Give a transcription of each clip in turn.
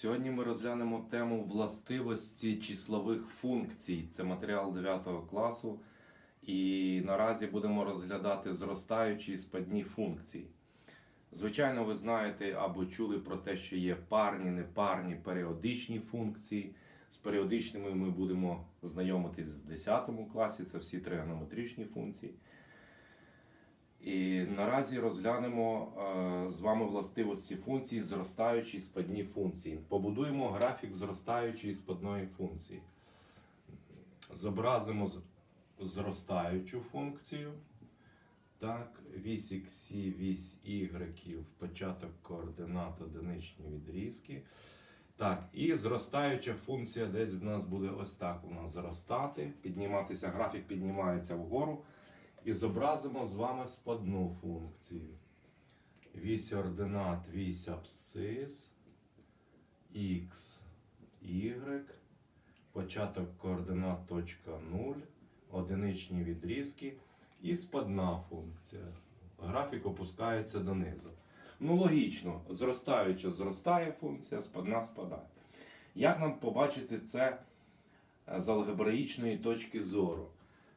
Сьогодні ми розглянемо тему властивості числових функцій. Це матеріал 9 класу. І наразі будемо розглядати зростаючі і спадні функції. Звичайно, ви знаєте або чули про те, що є парні, непарні, періодичні функції. З періодичними ми будемо знайомитись в 10 класі, це всі тригонометричні функції. Наразі розглянемо е, з вами властивості функцій зростаючі спадні функції. Побудуємо графік зростаючої спадної функції. Зобразимо зростаючу функцію. Так, вісь х, вісь y, початок координат, одиничні відрізки. Так, і зростаюча функція десь в нас буде ось так нас зростати, підніматися, графік піднімається вгору. І зобразимо з вами спадну функцію. Вісь ординат, вісь абсцис, х, y, початок координат точка 0, одиничні відрізки і спадна функція. Графік опускається донизу. Ну, логічно, зростаюча зростає функція, спадна спадає. Як нам побачити це е, з алгебраїчної точки зору?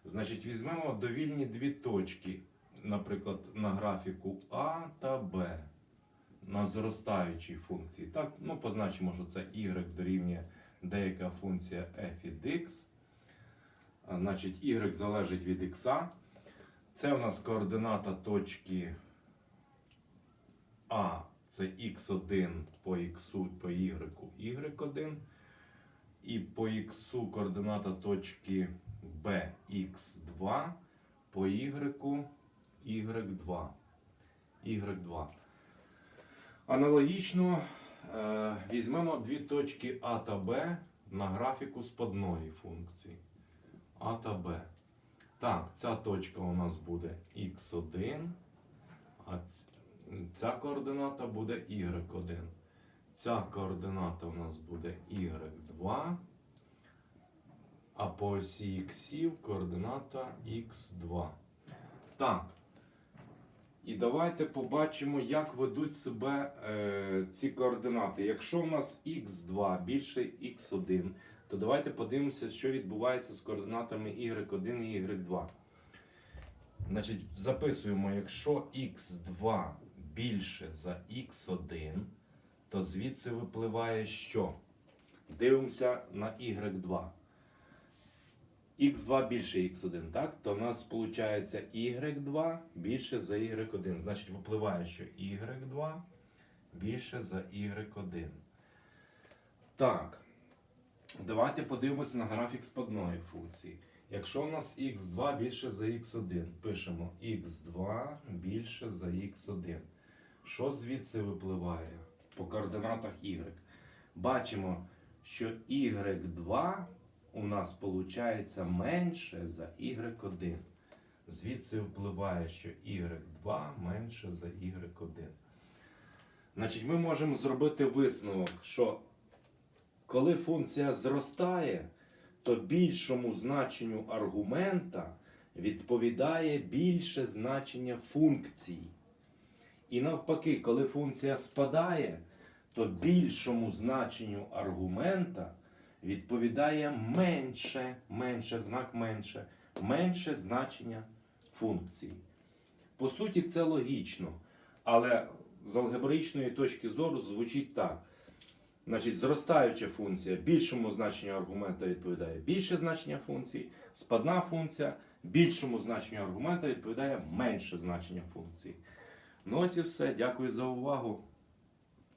Значить, візьмемо довільні дві точки, наприклад, на графіку А та Б на зростаючій функції. Так, ну, позначимо, що це y дорівнює деяка функція f від x. Значить, y залежить від x. Це у нас координата точки А, це x1 по x, по y, y1. І по х координата точки B x2 по y y2. y2. Аналогічно е, візьмемо дві точки А та Б на графіку спадної функції. А та Б. Так, ця точка у нас буде x1, а ця координата буде y1. Ця координата у нас буде y2. А по осі іксів координата x2. Так. І давайте побачимо, як ведуть себе е, ці координати. Якщо у нас x2 більше x1, то давайте подивимося, що відбувається з координатами y1 і y2. Значить, записуємо, якщо x2 більше за x1, то звідси випливає що? Дивимося на y2 x2 більше x1, так? То в нас виходить y2 більше за y1. Значить, випливає, що y2 більше за y1. Так. Давайте подивимося на графік спадної функції. Якщо у нас x2 більше за x1, пишемо x2 більше за x1. Що звідси випливає по координатах y? Бачимо, що y2 у нас виходить менше за y1. Звідси впливає, що y2 менше за y1. Значить, ми можемо зробити висновок, що коли функція зростає, то більшому значенню аргумента відповідає більше значення функції. І навпаки, коли функція спадає, то більшому значенню аргумента відповідає менше, менше, знак менше, менше значення функції. По суті, це логічно, але з алгебраїчної точки зору звучить так. Значить, зростаюча функція більшому значенню аргумента відповідає більше значення функції, спадна функція більшому значенню аргумента відповідає менше значення функції. Ну ось і все. Дякую за увагу.